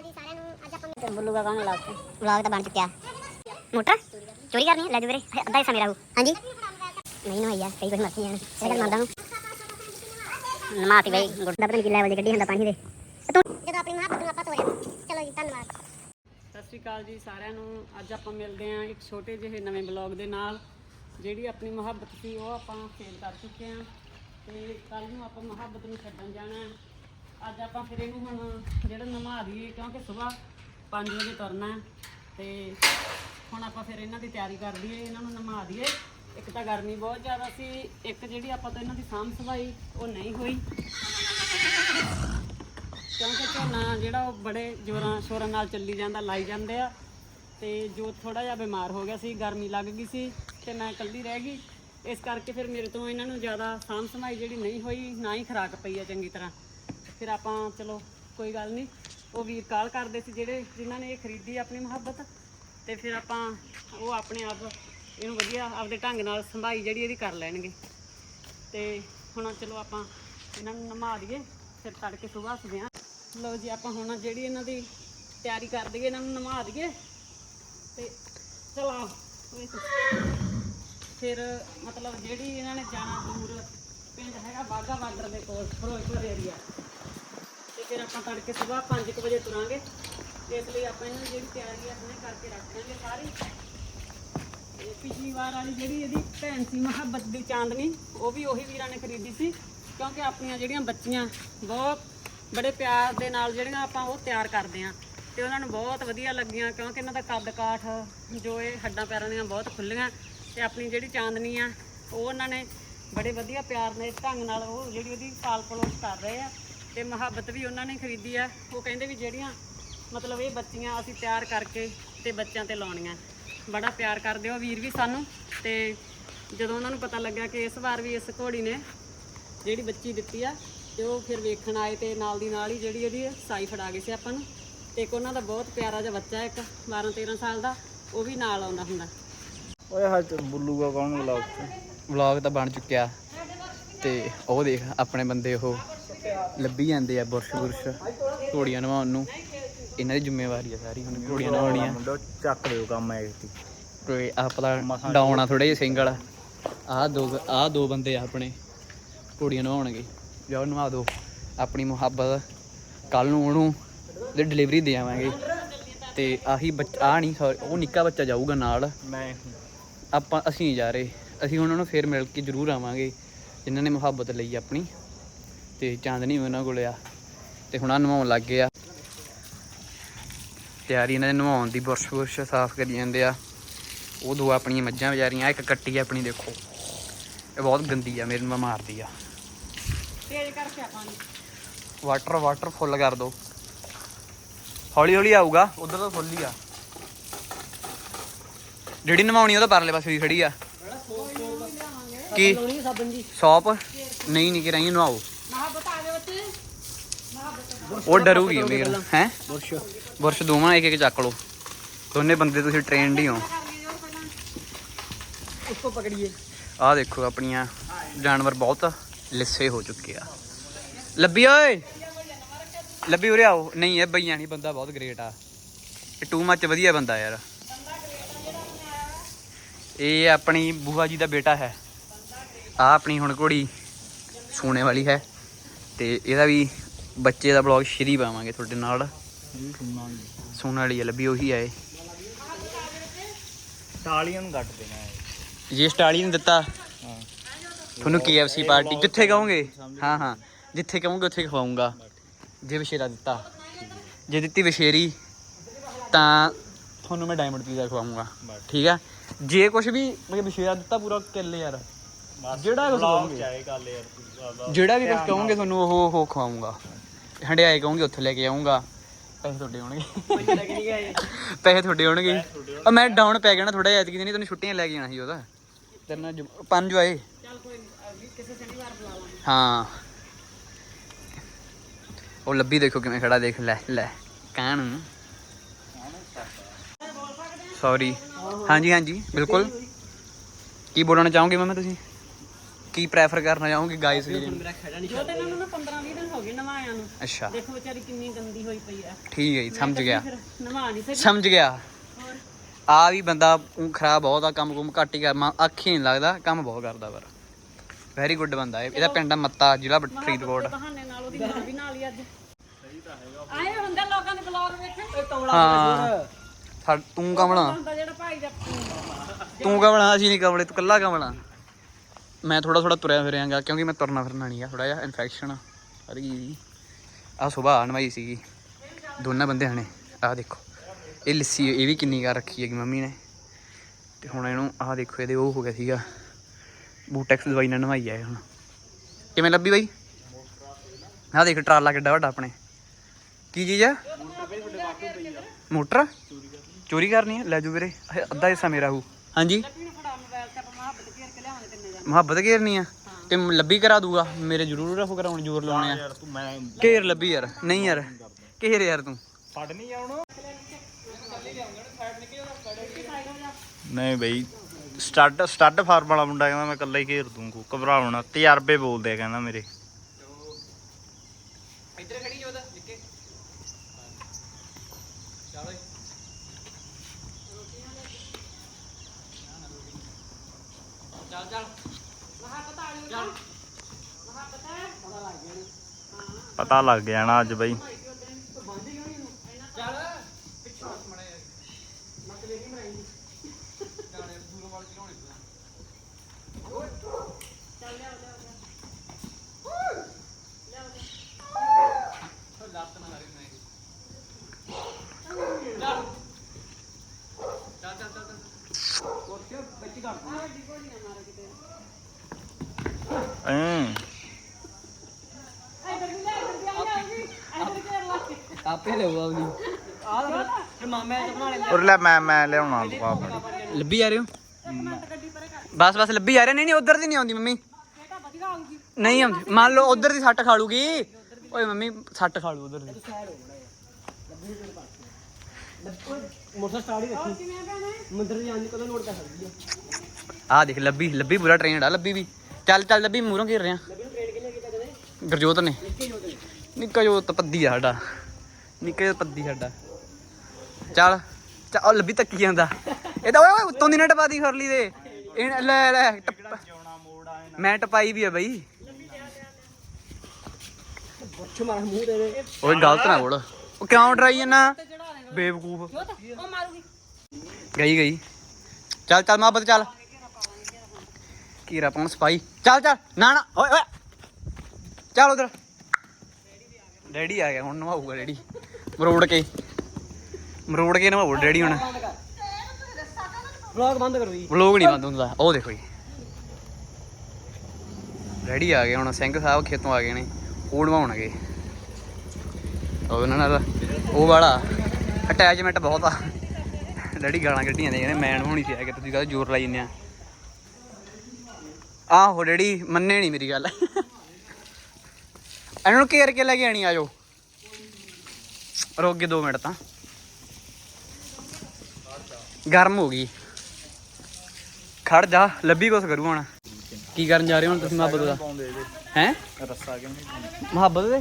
ਅਕਾਲ ਜੀ ਸਾਰਿਆਂ ਨੂੰ ਅੱਜ ਆਪਾਂ ਬੁੱਲੂ ਦਾ ਕੌਣ ਵਲੌਗ ਤੇ ਵਲੌਗ ਤਾਂ ਬਣ ਚੁੱਕਿਆ। ਮੋਟਰ ਚੋਰੀ ਕਰਨੀ ਹੈ ਲੈ ਜਾ ਵੀਰੇ। ਅੱਧਾ ਹਿੱਸਾ ਮੇਰਾ ਹੋ ਹਾਂਜੀ। ਨਹੀਂ ਨਾ ਯਾਰ ਕਈ ਕੁਝ ਮਰਦੀ ਜਾਣ ਇਹ ਗੱਲ ਮੰਨਦਾ ਨੂੰ ਨਮਾਤੀ ਬਈ ਗੁੱਡਾ ਪਤਾ ਨਹੀਂ ਕਿ ਲੈਵਲ ਦੀ ਗੱਡੀ ਹੁੰਦਾ ਪਾਣੀ ਦੇ। ਤੂੰ ਜਦੋਂ ਆਪਣੀ ਮੁਹੱਬਤ ਨੂੰ ਆਪਾਂ ਤੋਰਿਆ ਚਲੋ ਜੀ ਧੰਨਵਾਦ। ਸਤਿ ਸ਼੍ਰੀ ਅਕਾਲ ਜੀ ਸਾਰਿਆਂ ਨੂੰ। ਅੱਜ ਆਪਾਂ ਮਿਲਦੇ ਹਾਂ ਇੱਕ ਛੋਟੇ ਜਿਹੇ ਨਵੇਂ ਬਲੌਗ ਦੇ ਨਾਲ। ਜਿਹੜੀ ਆਪਣੀ ਮੁਹੱਬਤ ਸੀ ਉਹ ਆਪਾਂ ਫੇਲ ਕਰ ਚੁੱਕੇ ਹਾਂ। ਤੇ ਕੱਲ ਨੂੰ ਆਪਾਂ ਮੁਹੱਬਤ ਨੂੰ ਛੱਡਣ ਜਾਣਾ ਹੈ। ਅੱਜ ਆਪਾਂ ਫਿਰ ਇਹਨੂੰ ਹੁਣ ਜਿਹੜਾ ਨਵਾ ਦਈਏ, ਕਿਉਂਕਿ ਸਵੇਰ 5 ਵਜੇ ਤੁਰਨਾ ਹੈ, ਤੇ ਹੁਣ ਆਪਾਂ ਫਿਰ ਇਹਨਾਂ ਦੀ ਤਿਆਰੀ ਕਰ ਦਈਏ ਇਹਨਾਂ ਨੂੰ ਨਵਾ ਦਈਏ। ਇੱਕ ਤਾਂ ਗਰਮੀ ਬਹੁਤ ਜ਼ਿਆਦਾ ਸੀ, ਇੱਕ ਜਿਹੜੀ ਆਪਾਂ ਤਾਂ ਇਹਨਾਂ ਦੀ ਸਾਂਭ ਸਫ਼ਾਈ, ਉਹ ਨਹੀਂ ਹੋਈ। ਕਿਉਂਕਿ ਝੋਨਾ ਜਿਹੜਾ ਉਹ ਬੜੇ ਜ਼ੋਰਾਂ ਸ਼ੋਰਾਂ ਨਾਲ ਚੱਲੀ ਜਾਂਦਾ, ਲਾਈ ਜਾਂਦੇ ਆ, ਤੇ ਜੋ ਥੋੜਾ ਜਿਹਾ ਬਿਮਾਰ ਹੋ ਗਿਆ ਸੀ, ਗਰਮੀ ਲੱਗ ਗਈ ਸੀ, ਤੇ ਮੈਂ ਇਕੱਲੀ ਰਹਿ ਗਈ। ਇਸ ਕਰਕੇ ਫਿਰ ਮੇਰੇ ਤੋਂ ਇਹਨਾਂ ਨੂੰ ਜ਼ਿਆਦਾ ਸਾਂਭ ਸੰਭਾਈ ਜਿਹੜੀ ਨਹੀਂ ਹੋਈ, ਨਾ ਹੀ ਖਰਾਕ ਪਈ ਆ ਚੰਗੀ ਤਰ੍ਹਾਂ। ਫਿਰ ਆਪਾਂ ਚਲੋ ਕੋਈ ਗੱਲ ਨਹੀਂ, ਉਹ ਵੀਰ ਕਾਲ ਕਰਦੇ ਸੀ ਜਿਹੜੇ ਜਿਨ੍ਹਾਂ ਨੇ ਇਹ ਖਰੀਦੀ ਆਪਣੀ ਮੁਹੱਬਤ ਤੇ ਫਿਰ ਆਪਾਂ ਉਹ ਆਪਣੇ ਆਪ ਇਹਨੂੰ ਵਧੀਆ ਆਪਦੇ ਢੰਗ ਨਾਲ ਸੰਭਾਈ ਜਿਹੜੀ ਇਹਦੀ ਕਰ ਲੈਣਗੇ। ਤੇ ਹੁਣ ਚਲੋ ਆਪਾਂ ਇਹਨਾਂ ਨੂੰ ਨਮਾ ਦਈਏ, ਫਿਰ ਤੜਕੇ ਸੁਬਾਹ ਉੱਠਦੇ ਹਾਂ ਲਓ ਜੀ, ਆਪਾਂ ਹੁਣ ਜਿਹੜੀ ਇਹਨਾਂ ਦੀ ਤਿਆਰੀ ਕਰ ਦਈਏ, ਇਹਨਾਂ ਨੂੰ ਨਮਾ ਦਈਏ। ਤੇ ਚਲੋ ਫਿਰ ਮਤਲਬ ਜਿਹੜੀ ਇਹਨਾਂ ਨੇ ਜਾਣਾ ਦੂਰ, ਪਿੰਡ ਹੈਗਾ ਬਾਗਾ ਬਾਰਡਰ ਦੇ ਕੋਲ, ਫਿਰੋਜ਼ਪੁਰ ਏਰੀਆ ਫਿਰ ਆਪਾਂ ਤੜਕੇ ਸੁਬਾਹ 5 ਵਜੇ ਤੁਰਾਂਗੇ। ਇਸ ਲਈ ਆਪਾਂ ਇਹਨਾਂ ਦੀ ਜਿਹੜੀ ਤਿਆਰੀ ਆ ਹੁਣੇ ਕਰਕੇ ਰੱਖ ਦਾਂਗੇ ਸਾਰੀ। ਤੇ ਪਿਛਲੀ ਵਾਰ ਵਾਲੀ ਜਿਹੜੀ ਇਹਦੀ ਭੈਣ ਸੀ, ਮੁਹੱਬਤ ਦੀ ਚਾਂਦਨੀ, ਉਹ ਵੀ ਉਹੀ ਵੀਰਾਂ ਨੇ ਖਰੀਦੀ ਸੀ। ਕਿਉਂਕਿ ਆਪਣੀਆਂ ਜਿਹੜੀਆਂ ਬੱਚੀਆਂ, ਬਹੁਤ ਬੜੇ ਪਿਆਰ ਦੇ ਨਾਲ ਜਿਹੜੀਆਂ ਆਪਾਂ ਉਹ ਤਿਆਰ ਕਰਦੇ ਆਂ। ਤੇ ਉਹਨਾਂ ਨੂੰ ਬਹੁਤ ਵਧੀਆ ਲੱਗੀਆਂ, ਕਿਉਂਕਿ ਇਹਨਾਂ ਦਾ ਕੱਦ ਕਾਠ, ਜੋ ਇਹ ਹੱਡਾਂ ਪੈਰਾਂ ਦੀਆਂ ਬਹੁਤ ਖੁੱਲੀਆਂ ਤੇ ਆਪਣੀ ਜਿਹੜੀ ਚਾਂਦਨੀ ਆ, ਉਹ ਉਹਨਾਂ ਨੇ ਬੜੇ ਵਧੀਆ ਪਿਆਰ ਨਾਲ ਢੰਗ ਨਾਲ ਉਹ ਜਿਹੜੀ ਉਹਦੀ ਪਾਲ ਪਲੋਸ ਕਰ ਰਹੇ ਆ। ਤੇ ਮੁਹੱਬਤ ਵੀ ਉਹਨਾਂ ਨੇ ਖਰੀਦੀ ਆ। ਉਹ ਕਹਿੰਦੇ ਵੀ ਜਿਹੜੀਆਂ ਮਤਲਬ ਇਹ ਬੱਚੀਆਂ ਅਸੀਂ ਤਿਆਰ ਕਰਕੇ ਤੇ ਬੱਚਿਆਂ ਤੇ ਲਾਉਣੀਆਂ। ਬੜਾ ਪਿਆਰ ਕਰਦੇ ਹੋ ਵੀਰ ਵੀ ਸਾਨੂੰ ਤੇ ਜਦੋਂ ਉਹਨਾਂ ਨੂੰ ਪਤਾ ਲੱਗਾ ਕਿ ਇਸ ਵਾਰ ਵੀ ਇਸ ਘੋੜੀ ਨੇ ਜਿਹੜੀ ਬੱਚੀ ਦਿੱਤੀ ਆ ਤੇ ਉਹ ਫਿਰ ਵੇਖਣ ਆਏ ਤੇ ਨਾਲ ਦੀ ਨਾਲ ਹੀ ਜਿਹੜੀ ਇਹਦੀ ਸਾਈ ਫੜਾ ਗਏ ਸੀ ਆਪਾਂ ਨੂੰ। ਤੇ ਇੱਕ ਉਹਨਾਂ ਦਾ ਬਹੁਤ ਪਿਆਰਾ ਜਿਹਾ ਬੱਚਾ ਇੱਕ 12 13 ਸਾਲ ਦਾ ਉਹ ਵੀ ਨਾਲ ਆਉਂਦਾ ਹੁੰਦਾ। ਓਏ ਹੱਥ ਬੁੱਲੂਗਾ ਕੌਣ ਵਲੌਗ ਤੇ ਵਲੌਗ ਤਾਂ ਬਣ ਚੁੱਕਿਆ। ਤੇ ਉਹ ਦੇਖ ਆਪਣੇ ਬੰਦੇ ਉਹ ਲੱਭੀ ਜਾਂਦੇ ਆ ਬੁਰਸ਼ ਬੁਰਸ਼। ਘੋੜੀਆਂ ਨਵਾਉਣ ਨੂੰ। ਇਹਨਾਂ ਦੀ ਜ਼ਿੰਮੇਵਾਰੀ ਆ ਸਾਰੀ ਹੁਣ ਘੋੜੀਆਂ ਨਵਾਉਣੀਆਂ। ਮੁੰਡਾ ਚੱਕ ਲਿਓ ਕੰਮ ਐ ਤੀ ਕੋਈ ਆਪਦਾ ਡਾਉਣ ਥੋੜੇ ਜਿਹਾ ਸਿੰਗਲ ਆਹ ਦੋ ਆਹ ਦੋ ਬੰਦੇ ਆ ਆਪਣੇ। ਘੋੜੀਆਂ ਨਵਾਉਣਗੇ। ਜਾਓ ਨਵਾ ਦਿਓ ਆਪਣੀ ਮੁਹੱਬਤ ਕੱਲ ਨੂੰ ਉਹਨੂੰ ਤੇ ਡਿਲੀਵਰੀ ਦੇ ਆਵਾਂਗੇ। ਤੇ ਆਹੀ ਬੱਚਾ ਆ ਨਹੀਂ ਉਹ ਨਿੱਕਾ ਬੱਚਾ ਜਾਊਗਾ ਨਾਲ। ਮੈਂ ਆਪਾਂ ਅਸੀਂ ਜਾ ਰਹੇ। ਅਸੀਂ ਉਹਨਾਂ ਨੂੰ ਫੇਰ ਮਿਲ ਕੇ ਜ਼ਰੂਰ ਆਵਾਂਗੇ। ਜਿਨ੍ਹਾਂ ਨੇ ਮੁਹੱਬਤ ਲਈ ਆਪਣੀ। ਤੇ ਚਾਂਦਨੀ ਵੀ ਉਹਨਾਂ ਕੋਲ ਆ। ਤੇ ਹੁਣ ਆ ਨਵਾਉਣ ਲੱਗ ਗਏ ਆ। ਤਿਆਰੀ ਇਹਨਾਂ ਦੇ ਨਵਾਉਣ ਦੀ ਬੁਰਸ਼ ਬੁਰਸ਼ ਸਾਫ਼ ਕਰੀ ਜਾਂਦੇ ਆ। ਉਹ ਦੋ ਆਪਣੀਆਂ ਮੱਝਾਂ ਵਿਚਾਰੀਆਂ ਇੱਕ ਕੱਟੀ ਆ ਆਪਣੀ ਦੇਖੋ। ਇਹ ਬਹੁਤ ਗੰਦੀ ਆ ਮੇਰੇ ਨੂੰ ਮਾਰਦੀ ਆ। ਤੇਜ਼ ਕਰਕੇ ਆਪਾਂ ਨੂੰ ਵਾਟਰ ਵਾਟਰ ਫੁੱਲ ਕਰ ਦੋ। ਹੌਲੀ ਹੌਲੀ ਆਊਗਾ ਉਧਰ ਤਾਂ ਫੁੱਲ ਹੀ ਆ। ਜਿਹੜੀ ਨਵਾਉਣੀ ਉਹਦਾ ਪਰਲੇ ਪਾਸੇ ਦੀ ਖੜੀ ਆ। ਕੀ? ਲਾਉਣੀ ਸਾਬਣ ਜੀ ਸੌਪ? ਨਹੀਂ ਨਹੀਂ ਕਿ ਰਹੀ ਨਵਾਓ ਮੁਹੱਬਤ ਆ ਗਏ ਬੱਚੇ ਉਹ ਡਰੂਗੀ ਮੇਰ। ਹੈ? ਬੁਰਸ਼ ਬੁਰਸ਼ ਦੋਵਾਂ ਇੱਕ ਇੱਕ ਚੱਕ ਲਓ। ਦੋਨੇ ਬੰਦੇ ਤੁਸੀਂ ਟ੍ਰੇਨਡ ਹੀ ਹੋ। ਉਸਕੋ ਪਕੜੀਏ। ਆਹ ਦੇਖੋ ਆਪਣੀਆਂ ਜਾਨਵਰ ਬਹੁਤ ਲਿੱਸੇ ਹੋ ਚੁੱਕੇ ਆ। ਲੱਭੀ ਓਏ! ਲੱਭੀ ਉਰੇ ਆਓ। ਨਹੀਂ ਇਹ ਬਈਆਂ ਨਹੀਂ ਬੰਦਾ ਬਹੁਤ ਗ੍ਰੇਟ ਆ। ਇਹ ਟੂ ਮੱਚ ਵਧੀਆ ਬੰਦਾ ਯਾਰ। ਇਹ ਆਪਣੀ ਬੂਆ ਜੀ ਦਾ ਬੇਟਾ ਹੈ। ਆ ਆਪਣੀ ਹੁਣ ਘੋੜੀ ਸੋਨੇ ਵਾਲੀ ਹੈ। ਤੇ ਇਹਦਾ ਵੀ ਬੱਚੇ ਦਾ ਬਲੌਗ ਸ਼੍ਰੀ ਪਾਵਾਂਗੇ ਤੁਹਾਡੇ ਨਾਲ। ਸੋਨੇ ਵਾਲੀ ਲੱਭੀ ਉਹੀ ਆਏ ਟਾਲੀਆਂ ਨੂੰ ਕੱਟ ਦੇਣਾ ਜੇ ਸਟਾਲੀ ਨੇ ਦਿੱਤਾ ਤੁਹਾਨੂੰ KFC ਪਾਰਟੀ ਜਿੱਥੇ ਕਹੋਗੇ? ਹਾਂ ਹਾਂ। ਜਿੱਥੇ ਕਹੋਗੇ ਉੱਥੇ ਖਵਾਉਂਗਾ ਜੇ ਵਿਸ਼ੇਰਾ ਦਿੱਤਾ। ਜੇ ਦਿੱਤੀ ਵਿਸ਼ੇਰੀ ਤਾਂ ਤੁਹਾਨੂੰ ਮੈਂ ਡਾਇਮੰਡ ਪੀਜ਼ਾ ਖਵਾਉਂਗਾ ਠੀਕ ਆ? ਜੇ ਕੁਝ ਵੀ ਮਤਲਬ ਵਿਸ਼ੇਰਾ ਦਿੱਤਾ ਪੂਰਾ ਕਿੱਲ ਯਾਰ। ਜਿਹੜਾ ਕੁਝ ਕਹੋਗੇ? ਚਾਹੇ ਗੱਲ ਯਾਰ ਜਿਹੜਾ ਵੀ ਕੁਝ ਕਹੋਗੇ ਤੁਹਾਨੂੰ ਉਹ ਉਹ ਖਵਾਉਂਗਾ। ਹੰਡਿਆਏ ਕਹੋਗੇ ਉੱਥੇ ਲੈ ਕੇ ਆਉਂਗਾ ਪੈਸੇ ਤੁਹਾਡੇ ਹੋਣਗੇ। ਪੈਸੇ ਤੁਹਾਡੇ ਹੋਣਗੇ। ਆ ਮੈਂ ਡਾਊਨ ਪੈ ਗਿਆ ਨਾ ਥੋੜਾ ਜਿਹਾ ਐਤਕੀ ਨਹੀਂ ਤੈਨੂੰ ਛੁੱਟੀਆਂ ਲੈ ਕੇ ਜਾਣਾ ਸੀ ਉਹਦਾ। ਤੇਰੇ ਨਾਲ ਜੁ- ਪੰਜ ਆਏ। ਚੱਲ ਕੋਈ ਨੀ, ਕਿਸੇ ਸ਼ਨੀਵਾਰ ਬੁਲਾ ਲਾਂਗੇ। ਹਾਂ। ਉਹ ਲੱਭੀ ਦੇਖੋ ਕਿਵੇਂ ਖੜਾ ਦੇਖ ਲੈ ਲੈ ਕਾਣ ਸੌਰੀ ਹਾਂਜੀ ਹਾਂਜੀ ਬਿਲਕੁਲ। ਕੀ ਬੋਲਣਾ ਚਾਹੋਗੇ ਮੈਂ ਤੁਸੀਂ? ਕੀ ਪ੍ਰੈਫਰ ਕਰਨਾ ਚਾਹੋਗੇ ਗਾਇਸ ਲਈ? ਜੋ ਤੇ ਇਹਨਾਂ ਨੂੰ ਨਾ 15 20 ਦਿਨ ਹੋ ਗਏ ਨਵਾਇਆ ਨੂੰ। ਅੱਛਾ। ਦੇਖੋ ਵਿਚਾਰੀ ਕਿੰਨੀ ਗੰਦੀ ਹੋਈ ਪਈ ਆ ਠੀਕ ਹੈ ਜੀ ਸਮਝ ਗਿਆ। ਨਵਾ ਨਹੀਂ ਸਕੀ। ਸਮਝ ਗਿਆ। ਆ ਵੀ ਬੰਦਾ ਖਰਾਬ ਬਹੁਤ ਆ ਕੰਮ ਕੁਮ ਘੱਟ ਹੀ ਕਰ ਮਾ ਅੱਖੀ ਨਹੀਂ ਲੱਗਦਾ ਕੰਮ ਬਹੁਤ ਕਰਦਾ ਪਰ। ਵੈਰੀ ਗੁੱਡ ਬੰਦਾ ਇਹ। ਇਹਦਾ ਪਿੰਡ ਆ ਮੱਤਾ ਜ਼ਿਲ੍ਹਾ ਫਰੀਦਕੋਟ। ਬਹਾਨੇ ਨਾਲ ਉਹਦੀ ਮਾਂ ਵੀ ਨਾਲ ਹੀ ਅੱਜ। ਆਏ ਹੁੰਦੇ ਲੋਕਾਂ ਦੇ ਬਲੌਗ ਵੇਖੇ ਹਾਂ। ਸਾ- ਤੂੰ ਕਮਲਾ। ਜਿਹੜਾ ਭਾਈ ਦਾ ਤੂੰ ਕਮਲਾ ਅਸੀਂ ਨਹੀਂ ਕਮਲੇ ਤੂੰ ਕੱਲਾ ਕਮਲਾ। ਮੈਂ ਥੋੜਾ ਥੋੜਾ ਤੁਰਿਆ ਫਿਰਿਆਗਾ ਕਿਉਂਕਿ ਮੈਂ ਤੁਰਨਾ ਫਿਰਨਾ ਨਹੀਂ ਆ ਥੋੜਾ ਜਿਹਾ ਇਨਫੈਕਸ਼ਨ ਹਰੀ ਆ ਸੁਬਾਹ ਨਵਾਈ ਸੀਗੀ, ਦੋਨਾਂ ਬੰਦਿਆਂ ਨੇ, ਆਹ ਦੇਖੋ। ਇਹ ਲੱਸੀ, ਇਹ ਵੀ ਕਿੰਨੀ ਕਰ ਰੱਖੀ ਹੈਗੀ ਮੰਮੀ ਨੇ। ਤੇ ਹੁਣ ਇਹਨੂੰ ਆਹ ਦੇਖੋ, ਇਹਦੇ ਉਹ ਹੋ ਗਿਆ ਸੀਗਾ। ਬੂਟੈਕਸ ਦਵਾਈ ਨਾਲ ਨਵਾਈ ਆ ਇਹ ਹੁਣ। ਕਿਵੇਂ ਲੱਭੀ ਬਾਈ? ਆਹ ਦੇਖ, ਟਰਾਲਾ ਕਿੱਡਾ ਵੱਡਾ ਆਪਣੇ। ਕੀ ਚੀਜ਼ ਆ? ਮੋਟਰ ਚੋਰੀ ਕਰਨੀ ਹੈ ਲੈ ਜੂ ਵੀਰੇ ਅੱਧਾ ਹਿੱਸਾ ਮੇਰਾ ਹੂ ਹਾਂਜੀ ਫੜਾ ਮੋਬਾਈਲ ਤੇ ਆਪਾਂ ਮੁਹੱਬਤ ਘੇਰ ਕੇ ਲਿਆਵਾਂਗੇ ਤਿੰਨੇ ਜਣੇ ਮੁਹੱਬਤ ਘੇਰਨੀ ਆ? ਤੇ ਲੱਭੀ ਕਰਾ ਦੂਗਾ? ਮੇਰੇ ਜ਼ਰੂਰ ਰਫ ਕਰਾਉਣ ਜ਼ੋਰ ਲਾਉਣੇ ਆ। ਯਾਰ ਤੂੰ ਮੈਂ ਘੇਰ ਲੱਭੀ ਯਾਰ। ਨਹੀਂ ਯਾਰ ਘੇਰ ਯਾਰ ਤੂੰ। ਫੜ ਨਹੀਂ ਆਉਣਾ? ਨਹੀਂ ਬਈ ਸਟੱਡ ਸਟੱਡ ਫਾਰਮ ਵਾਲਾ ਮੁੰਡਾ ਕਹਿੰਦਾ ਮੈਂ ਇਕੱਲਾ ਹੀ ਘੇਰ ਦੂੰਗਾ। ਘਬਰਾਉਣਾ ਤਜਰਬੇ ਬੋਲਦੇ ਆ ਕਹਿੰਦਾ ਮੇਰੇ ਇੱਧਰ ਖੜੀ ਜੋਦ ਲਿਖੇ ਚਲੋ ਚੱਲ ਚੱਲ ਪਤਾ ਲੱਗ ਜਾਣਾ ਅੱਜ ਬਈ ਚੱਲ ਪਿੱਛੋਂ ਹੱਥ ਮੜਾ ਯਾਰ ਮਕਲੇ ਨਹੀਂ ਮਰਾਈ ਜਾਣੇ ਦੂਰੋਂ ਵਾਲ ਚਲਾਉਣੇ ਓਏ ਚੱਲ ਲਿਆ ਲਿਆ ਲਿਆ ਲੱਤ ਨਾ ਲੱਗ ਨਹੀਂ ਚੱਲ ਚੱਲ ਚੱਲ ਚੱਲ ਕੋਰਤੇ ਵਿੱਚ ਕਰ ਐਂ ਇੱਧਰ ਵੀ ਲੈ ਇੱਧਰ ਵੀ ਆ ਜਾਊਗੀ ਇੱਧਰ ਘੇਰ ਲਾ ਕੇ ਆਪੇ ਲਊਗਾ ਉਹਦੀ। ਆ ਫਿਰ ਮਾਮੇ ਨੇ ਬਣਾ ਲੈਂਦੇ। ਉਰ ਲੈ ਮੈਂ ਮੈਂ ਲਿਆਉਣਾ ਤੂੰ ਆ ਫੜ ਲੱਭੀ ਜਾ ਰਹੇ ਹੋ? ਗੱਡੀ ਪਰੇ ਕਰ ਬਸ ਬਸ ਲੱਭੀ ਜਾ ਰਹੇ ਨਹੀਂ ਨਹੀਂ ਉਧਰ ਦੀ ਨਹੀਂ ਆਉਂਦੀ ਮੰਮੀ। ਬੇਟਾ ਵਧੀਆ ਆਊਗੀ ਨਹੀਂ ਆਉਂਦੀ। ਮੰਨ ਲਓ ਉਧਰ ਦੀ ਸੱਟ ਖਾ ਲੂਗੀ। ਓਏ ਮੰਮੀ ਸੱਟ ਖਾ ਲੂ ਉਧਰ ਦੀ। ਮੋਟਰ ਸਟਾਰਟ ਹੀ ਰੱਖੀ। ਕਿਵੇਂ ਭੈਣੇ ਮੰਦਰ ਜਾਣ ਦੀ ਕਦੋਂ ਲੋੜ ਪੈ ਸਕਦੀ ਆ? ਆਹ ਦੇਖ ਲੱਭੀ ਲੱਭੀ ਪੂਰਾ ਟ੍ਰੇਨਡ ਆ ਲੱਭੀ ਵੀ। ਚੱਲ ਚੱਲ ਲੱਭੀ ਮੂਹਰੋਂ ਘੇਰ ਰਿਆ ਗੁਰਜੋਤ ਨੇ। ਨਿੱਕਾ ਜੋਤ ਪੱਦੀ ਆ ਸਾਡਾ। ਨਿੱਕਾ ਪੱਦੀ ਸਾਡਾ। ਚੱਲ ਚੱਲ ਉਹ ਲੱਭੀ ਤੱਕੀ ਜਾਂਦਾ। ਇਹ ਤਾਂ ਓਏ ਓਏ ਉੱਤੋਂ ਦੀ ਨਾ ਟਪਾ ਦੀ ਖਰਲੀ ਦੇ। ਇਹ ਲੈ ਲੈ ਟੱਪ- ਮੈਂ ਟਪਾਈ ਵੀ ਆ ਬਈ। ਮਾਰ ਮੂੰਹ ਓਏ ਗਲਤ ਨਾ ਬੋਲ। ਉਹ ਕਿਉਂ ਡਰਾਈ ਜਾਂਦਾ? ਬੇਵਕੂਫ। ਉਹ ਮਾਰੂਗੀ ਗਈ ਗਈ। ਚੱਲ ਚੱਲ ਮਾਬਤ ਚੱਲ। ਕੀਰਾ ਪਾਉਣ ਸਪਾਈ। ਚੱਲ ਚੱਲ ਨਾ ਨਾ ਓਏ ਓਏ। ਚੱਲ ਉਧਰ। ਡੈਡੀ ਆ ਗਿਆ ਹੁਣ ਨਵਾਊਗਾ ਡੈਡੀ। ਮਰੋੜ ਕੇ। ਮਰੋੜ ਕੇ ਨਵਾਊ ਡੈਡੀ ਹੁਣ। ਵਲੌਗ ਬੰਦ ਕਰੋ ਜੀ। ਵਲੋਗ ਨਹੀਂ ਬੰਦ ਹੁੰਦਾ। ਉਹ ਦੇਖੋ ਜੀ। ਡੈਡੀ ਆ ਗਏ ਹੁਣ। ਸਿੰਘ ਸਾਹਿਬ ਖੇਤੋਂ ਆ ਗਏ ਨੇ। ਉਹ ਨਵਾਉਣਗੇ। ਉਹ ਉਹਨਾਂ ਨਾਲ ਉਹ ਵਾਲਾ। ਅਟੈਚਮੈਂਟ ਬਹੁਤ ਆ। ਡੈਡੀ ਗਾਲਾਂ ਕੱਢੀਆਂ ਨੇ। ਕਹਿੰਦੇ ਮੈਂ ਨਵਾਉਣੀ ਸੀ। ਆ ਕਿ ਤੁਸੀਂ ਕਹਦੇ ਜ਼ੋਰ ਲਾਈ ਜੰਨੇ ਆ? ਆਹੋ ਡੈਡੀ ਮੰਨੇ ਨਹੀਂ ਮੇਰੀ ਗੱਲ। ਇਹਨਾਂ ਨੂੰ ਘੇਰ ਕੇ ਲੈ ਕੇ ਆਣੀ ਆਜੋ। ਰੁਕ ਗਏ 2 ਮਿੰਟ ਤਾਂ। ਗਰਮ ਹੋ ਗਈ। ਖੜ ਜਾ ਲੱਭੀ ਕੁਛ ਕਰੂ ਹੁਣ। ਕੀ ਕਰਨ ਜਾ ਰਹੇ ਹੋ ਹੁਣ ਤੁਸੀਂ ਮੁਹੱਬਤ ਦਾ? ਹੈ? ਰੱਸਾ ਕਿਵੇਂ ਮੁਹੱਬਤ ਦੇ?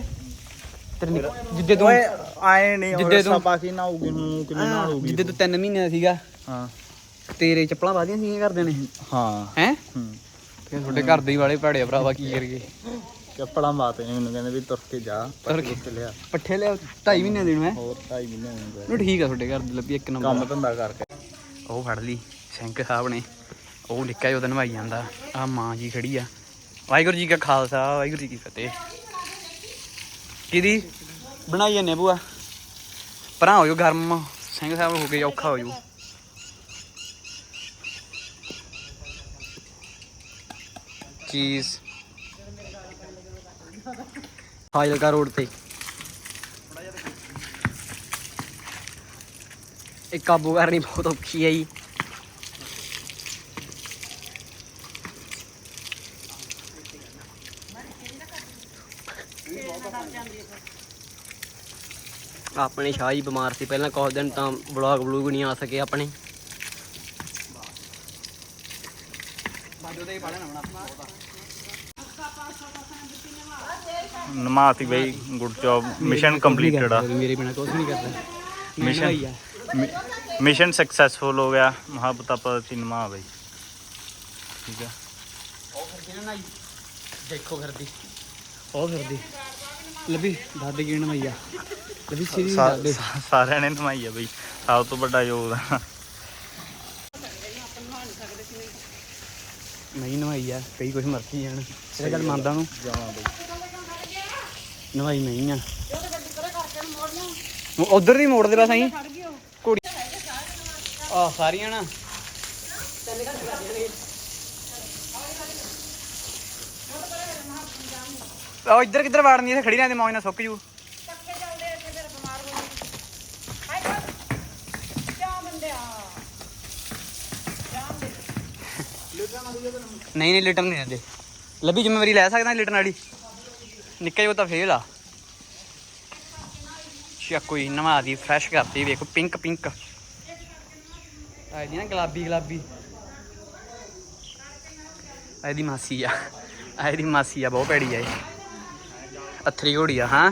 ਤੇਰੇ ਜਿੱਦੇ ਤੂੰ ਓਏ ਆਏ ਨਹੀਂ ਜਿੱਦੇ ਤੂੰ- ਪਾ ਕੇ ਨਾ ਹੋਊਗੀ ਨੂੰ ਕਿਵੇਂ ਨਾ ਹੋਊਗੀ ਜਿੱਦੇ ਤੂੰ 3 ਮਹੀਨੇ ਦਾ ਸੀਗਾ। ਹਾਂ। ਤੇਰੇ ਚੱਪਲਾਂ ਵਾਦੀਆਂ ਸੀਗੀਆਂ ਕਰਦੇ ਨੇ। ਹਾਂ। ਹੈ? ਹੂੰ। ਫਿਰ ਤੁਹਾਡੇ ਘਰ ਦੇ ਹੀ ਵਾਲੇ ਭੜੇ ਭਰਾਵਾ ਕੀ ਕਰੀਏ? ਚੱਪਲਾਂ ਬਾਤ ਨੇ ਮੈਨੂੰ ਕਹਿੰਦੇ ਵੀ ਤੁਰ ਕੇ ਜਾ ਤੁਰ ਕੇ। ਲਿਆ। ਪੱਠੇ ਲਿਆ 2.5 ਮਹੀਨੇ ਦੇ ਨੂੰ ਹੈ ਹੋਰ ਢਾਈ ਮਹੀਨੇ ਹੋ ਗਏ ਨੂੰ ਠੀਕ ਆ ਤੁਹਾਡੇ ਘਰ ਦੀ ਲੱਭੀ ਇੱਕ ਨੰਬਰ। ਕੰਮ ਧੰਦਾ ਕਰਕੇ। ਉਹ ਫੜ ਲਈ ਸਿੰਘ ਸਾਹਿਬ ਨੇ। ਉਹ ਨਿੱਕਾ ਜਿਹਾ ਨਵਾਈ ਜਾਂਦਾ। ਆ ਮਾਂ ਜੀ ਖੜੀ ਆ। ਵਾਹਿਗੁਰੂ ਜੀ ਕਾ ਖਾਲਸਾ ਵਾਹਿਗੁਰੂ ਜੀ ਕੀ ਫਤਿਹ। ਕਿਹਦੀ? ਬਣਾਈ ਜਾਂਦੇ ਬੂਆ ਪਰਾਂ ਹੋ ਜਾਓ ਗਰਮ। ਸਿੰਘ ਸਾਹਿਬ ਹੋ ਕੇ ਔਖਾ ਹੋ ਜਾਊ। ਚੀਜ਼। ਫਾਜ਼ਿਲਕਾ ਰੋਡ ਤੇ। ਇਹ ਕਾਬੂ ਕਰਨੀ ਬਹੁਤ ਔਖੀ ਹੈ ਜੀ। ਆਪਣੇ ਸ਼ਾਹ ਜੀ ਬਿਮਾਰ ਸੀ, ਪਹਿਲਾਂ ਕੁਝ ਦਿਨ ਤਾਂ ਵਲੌਗ ਵਲੂਗ ਨਹੀਂ ਆ ਸਕੇ ਆਪਣੇ। ਬਾਜੋ ਦੇ ਪੜਨਾ ਹੁਣ। ਆਪਣਾ ਨਮਾਤੀ ਬਈ ਗੁੱਡ ਜੌਬ ਮਿਸ਼ਨ ਕੰਪਲੀਟਡ ਆ। ਮੇਰੇ ਬਿਨਾ ਕੁਝ ਨਹੀਂ ਕਰਦਾ। ਮਿਸ਼ਨ ਮਿਸ਼ਨ ਸਕਸੈਸਫੁਲ ਹੋ ਗਿਆ। ਮੁਹੱਬਤ ਆਪਾਂ ਤਿੰਨ ਮਾਹ ਬਈ। ਠੀਕ ਆ। ਦੇਖੋ ਫਿਰਦੀ। ਉਹ ਫਿਰਦੀ। ਲੱਭੀ ਦਾਦੇ ਕੀ ਨਮਈਆ ਲੱਭੀ ਸਿਰੀ ਦਾਦੇ। ਸਾਰਿਆਂ ਨੇ ਨਮਾਈ ਆ ਬਈ। ਸਭ ਤੋਂ ਵੱਡਾ ਯੋਗਦਾਨ ਨਹੀਂ ਨਵਾਈ ਆ। ਕਈ ਕੁਝ ਮਰਜ਼ੀ ਜਾਣ। ਇਹ ਗੱਲ ਮੰਨਦਾ ਨੂੰ। ਨਵਾਈ ਨਹੀਂ ਆ। ਉਧਰ ਦੀ ਮੋੜ ਦੇ ਬਸ ਆਈ ਕੁੜੀ ਆ ਸਾਰੀਆਂ ਨਾ। ਉਹ ਇੱਧਰ ਕਿੱਧਰ ਵਾੜਨੀ ਇੱਥੇ ਖੜੀ ਰਹਿੰਦੇ ਮੌਜ ਨਾਲ ਸੁੱਕ ਜੂ। ਨਹੀਂ ਨਹੀਂ ਲਿਟਣ ਨਹੀਂ ਦਿੰਦੇ। ਲੱਭੀ ਜ਼ਿੰਮੇਵਾਰੀ ਲੈ ਸਕਦਾ ਲਿਟਣ ਵਾਲੀ। ਨਿੱਕਾ ਜਿਹਾ ਤਾਂ ਫੇਲ ਆ। ਸ਼ਾ ਕੋਈ ਨਵਾ ਦੀ ਫਰੈਸ਼ ਕਰਤੀ ਵੇਖੋ ਪਿੰਕ ਪਿੰਕ ਆਈ ਨਾ ਗੁਲਾਬੀ ਗੁਲਾਬੀ। ਆਈ ਦੀ ਮਾਸੀ ਆ। ਆਈ ਦੀ ਮਾਸੀ ਆ ਬਹੁਤ ਭੈੜੀ ਆ ਇਹ। ਅਥਰੀ ਘੋੜੀ ਆ ਹਾਂ।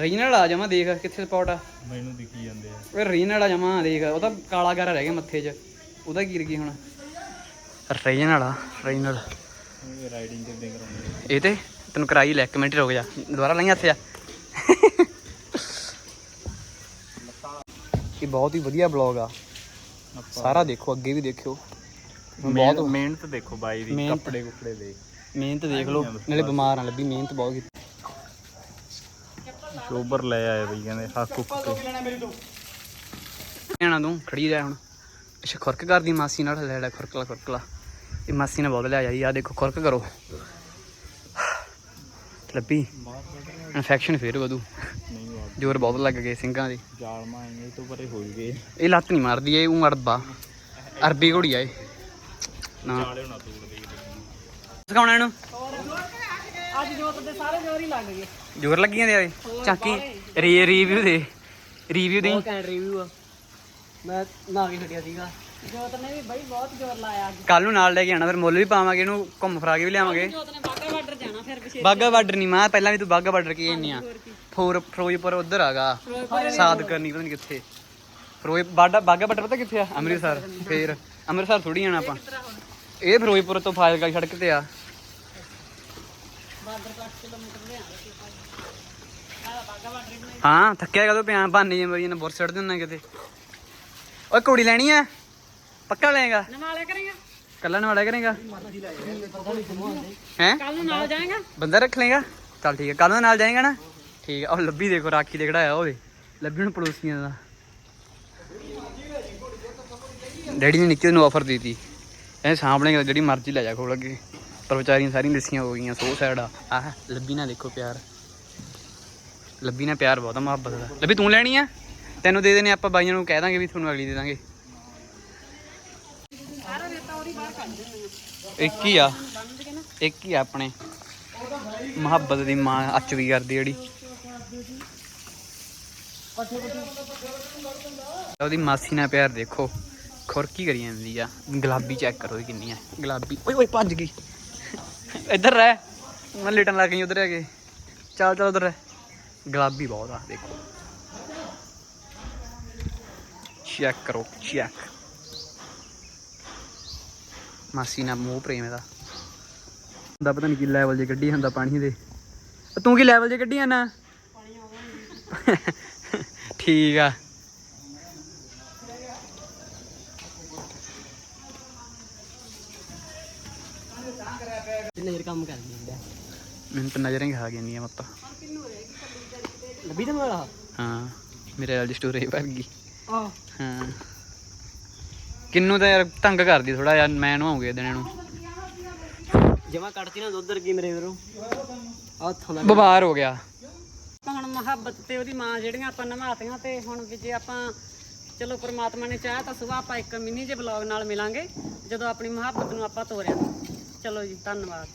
ਰੀਜਨਲ ਆ ਜਾਵਾਂ ਦੇਖ ਕਿੱਥੇ ਸਪੌਟ ਆ। ਮੈਨੂੰ ਦਿਖੀ ਜਾਂਦੇ ਆ। ਓਏ ਰੀਜਨਲ ਆ ਜਾਵਾਂ ਦੇਖ ਉਹ ਤਾਂ ਕਾਲਾ ਗਾਰਾ ਰਹਿ ਗਿਆ ਮੱਥੇ 'ਚ। ਉਹਦਾ ਕੀ ਰਗੀ ਹੁਣ? ਰੀਜਨਲ ਆ ਰੀਜਨਲ। ਰਾਈਡਿੰਗ ਕਰਾਉਂਦੇ ਇਹ ਤੇ ਤੈਨੂੰ ਕਰਾਈ ਲੈ ਇੱਕ ਮਿੰਟ ਰੁਕ ਜਾ। ਦੁਬਾਰਾ ਲਾਈ ਹੱਥ ਜਾ। ਇਹ ਬਹੁਤ ਹੀ ਵਧੀਆ ਬਲੌਗ ਆ। ਸਾਰਾ ਦੇਖੋ ਅੱਗੇ ਵੀ ਦੇਖਿਓ। ਬਹੁਤ ਮਿਹਨਤ ਦੇਖੋ ਬਾਈ ਦੀ। ਕੱਪੜੇ ਕੁਪੜੇ ਦੇ। ਮਿਹਨਤ ਦੇਖ ਲਓ ਨਾਲੇ ਬਿਮਾਰ ਆ ਲੱਭੀ ਮਿਹਨਤ ਬਹੁਤ ਕੀਤੀ। ਸ਼ੋਬਰ ਲੈ ਆਏ ਬਈ ਕਹਿੰਦੇ ਹੱਕ ਹੁੱਕ ਕੇ ਲੈਣਾ ਤੂੰ ਖੜੀ ਰਹਿ ਹੁਣ। ਅੱਛਾ ਖੁਰਕ ਕਰਦੀ ਮਾਸੀ ਨਾਲ ਲੈ ਲੈ ਖੁਰਕਲਾ ਖੁਰਕਲਾ। ਇਹ ਮਾਸੀ ਨੇ ਬਹੁਤ ਲਿਆ ਜਾਈ ਆ ਦੇਖੋ, ਖੁਰਕ ਕਰੋ। ਲੱਭੀ। ਇਨਫੈਕਸ਼ਨ ਫੇਰ ਵਧੂ। ਜ਼ੋਰ ਬਹੁਤ ਲੱਗ ਗਏ ਸਿੰਘਾਂ ਦੇ। ਜਾਲ ਮਾਏਂਗੇ ਤੋਂ ਪਰੇ ਹੋ ਗਏ ਇਹ ਲੱਤ ਨਹੀਂ ਮਾਰਦੀ, ਇਹ ਉਹ ਅੜਬਾ। ਅਰਬੀ ਘੋੜੀ ਆ ਇਹ। ਨਾ। ਸਿਖਾਉਣਾ ਇਹਨੂੰ? ਅੱਜ ਜੋਤ ਦੇ ਸਾਰੇ ਜੋਰ ਹੀ ਲੱਗ ਗਏ ਜ਼ੋਰ ਲੱਗੀ ਜਾਂਦੇ ਆ ਚਾਕੀ ਰਿਵਿਊ ਦੇ ਰਿਵਿਊ ਦੇ ਕੈਂਟ ਰਿਵਿਊ ਆ। ਮੈਂ ਨਾ ਕੇ ਛੱਡਿਆ ਸੀਗਾ। ਜੋਤ ਨੇ ਵੀ ਬਈ ਬਹੁਤ ਜ਼ੋਰ ਲਾਇਆ ਅੱਜ। ਕੱਲ ਨੂੰ ਨਾਲ ਲੈ ਕੇ ਆਣਾ ਫਿਰ ਮੁੱਲ ਵੀ ਪਾਵਾਂਗੇ ਇਹਨੂੰ ਘੁੰਮ ਫਰਾ ਕੇ ਵੀ ਲਿਆਵਾਂਗੇ। ਜੋਤ ਨੇ ਬਾਗਾ ਬਾਰਡਰ ਜਾਣਾ ਫਿਰ ਵਿਸ਼ੇਸ਼। ਬਾਗਾ ਬਾਰਡਰ ਨਹੀਂ ਮਾਂ ਪਹਿਲਾਂ ਵੀ ਤੂੰ ਬਾਗਾ ਬਾਰਡਰ ਕੀ ਇੰਨੀ ਆ? ਫੋਰ ਫਿਰੋਜ਼ਪੁਰ ਉਧਰ ਆਗਾ। ਸਾਦ ਕਰਨੀ ਪਤਾ ਨਹੀਂ ਕਿੱਥੇ। ਫਿਰੋਜ਼ ਬਾਗਾ ਬਾਗਾ ਬਾਰਡਰ ਪਤਾ ਕਿੱਥੇ ਆ? ਅੰਮ੍ਰਿਤਸਰ ਫੇਰ। ਅੰਮ੍ਰਿਤਸਰ ਥੋੜੀ ਜਾਣਾ ਆਪਾਂ। ਇਹ ਫਿਰੋਜ਼ਪੁਰ ਤੋਂ ਫਾਜ਼ਿਲਕਾ ਸੜਕ ਤੇ ਆ। ਹਾਂ ਥੱਕਿਆ ਕਦੋਂ ਪਿਆ? ਭਾਨੀ ਜੇ ਮਰੀ ਨੇ ਬੁਰ ਛੱਡ ਦਿੰਨਾ ਕਿਤੇ। ਓਏ ਕੁੜੀ ਲੈਣੀ ਆ? ਪੱਕਾ ਲਏਗਾ ਨਵਾ ਲਿਆ ਕਰੇਗਾ? ਕੱਲਾ ਨਾਲ ਕਰੇਗਾ? ਹੈ? ਕੱਲ ਨੂੰ ਨਾਲ ਜਾਏਗਾ? ਬੰਦਾ ਰੱਖ ਲੇਗਾ? ਚੱਲ ਠੀਕ ਹੈ ਕੱਲ ਨੂੰ ਨਾਲ ਜਾਏਗਾ ਨਾ? ਠੀਕ ਹੈ ਉਹ ਲੱਭੀ ਦੇਖੋ ਰਾਖੀ ਦੇ ਖੜਾਇਆ ਹੋਵੇ ਲੱਭੀ ਨੂੰ ਪੜੋਸੀਆਂ ਦਾ। ਡੈਡੀ ਨੇ ਨਿੱਕੇ ਨੂੰ ਆਫਰ ਦਿੱਤੀ। ਇਹ ਸਾਹਮਣੇ ਜਿਹੜੀ ਮਰਜ਼ੀ ਲੈ ਜਾ ਖੋਲ ਅੱਗੇ। ਪਰ ਵਿਚਾਰੀਆਂ ਸਾਰੀਆਂ ਲਿਸੀਆਂ ਹੋ ਗਈਆਂ ਸੋ ਸਾਈਡ ਆ। ਆਹ ਲੱਭੀ ਨਾ ਦੇਖੋ ਪਿਆਰ। ਲੱਭੀ ਨਾਲ ਪਿਆਰ ਬਹੁਤ ਆ ਮੁਹੱਬਤ ਦਾ। ਲੱਭੀ ਤੂੰ ਲੈਣੀ ਆ? ਤੈਨੂੰ ਦੇ ਦੇਣੇ ਆਪਾਂ ਬਾਈਆਂ ਨੂੰ ਕਹਿ ਦਾਂਗੇ ਵੀ ਤੁਹਾਨੂੰ ਅਗਲੀ ਦੇ ਦਾਂਗੇ। ਇੱਕ ਹੀ ਆ। ਇੱਕ ਹੀ ਆ ਆਪਣੇ। ਮੁਹੱਬਤ ਦੀ ਮਾਂ ਅੱਚ ਵੀ ਕਰਦੀ ਜਿਹੜੀ। ਉਹਦੀ ਮਾਸੀ ਨਾਲ ਪਿਆਰ ਦੇਖੋ। ਖੁਰਕੀ ਕਰੀ ਜਾਂਦੀ ਆ। ਗੁਲਾਬੀ ਚੈੱਕ ਕਰੋ ਇਹ ਕਿੰਨੀ ਆ। ਗੁਲਾਬੀ। ਓਏ ਓਏ, ਭੱਜ ਗਈ। ਇੱਧਰ ਰਹਿ। ਮੈਂ ਲੇਟਣ ਲੱਗ ਗਈ ਉਧਰ ਆ ਕੇ। ਚੱਲ ਚੱਲ ਉਧਰ ਗੁਲਾਬੀ ਬਹੁਤ ਆ, ਦੇਖੋ। ਚੈੱਕ ਕਰੋ ਚੈੱਕ ਮਾਸੀ ਨਾਲ ਮੋਹ ਪ੍ਰੇਮ ਇਹਦਾ। ਦਾ ਪਤਾ ਨਹੀਂ ਕੀ ਲੈਵਲ ਜੇ ਗੱਡੀ ਹੁੰਦਾ ਪਾਣੀ ਦੇ। ਤੂੰ ਕੀ ਲੈਵਲ ਜੇ ਗੱਡੀ ਨਾ? ਠੀਕ ਆ। ਨਜ਼ਰ ਕੰਮ ਕਰਦੀ ਹੁੰਦਾ ਮੈਨੂੰ ਤਾਂ ਨਜ਼ਰਾਂ ਹੀ ਖਾ ਗਈਆਂ ਮੱਤਾ। ਲੱਭੀ ਤੇ ਹਾਂ ਮੇਰੇ ਵਾਲੀ ਸਟੋਰੀ ਭਰ ਗਈ। ਆ ਹਾਂ। ਕਿੰਨੂ ਤਾਂ ਯਾਰ ਤੰਗ ਕਰਦੀ ਥੋੜਾ ਯਾਰ ਮੈਂ ਨਵਾਉਂਗੇ ਦਿਨ ਨੂੰ ਜਮਾ ਕੱਟਤੀ ਨਾ ਦੁੱਧ ਰਗੀ ਮੇਰੇ ਵੀਰੋਂ ਆ ਹੱਥਾਂ ਦਾ ਬਿਮਾਰ ਹੋ ਗਿਆ। ਹੁਣ ਮੁਹੱਬਤ ਤੇ ਉਹਦੀ ਮਾਂ ਜਿਹੜੀਆਂ ਆਪਾਂ ਨਮਾਤੀਆਂ ਤੇ ਹੁਣ ਵੀ ਜੇ ਆਪਾਂ ਚਲੋ ਪ੍ਰਮਾਤਮਾ ਨੇ ਚਾਹਿਆ ਤਾਂ ਸੁਬਾਹ ਆਪਾਂ ਇੱਕ ਮਿੰਨੀ ਜਿਹੇ ਬਲੌਗ ਨਾਲ ਮਿਲਾਂਗੇ ਜਦੋਂ ਆਪਣੀ ਮੁਹੱਬਤ ਨੂੰ ਆਪਾਂ ਤੋਰਿਆ। ਚਲੋ ਜੀ ਧੰਨਵਾਦ।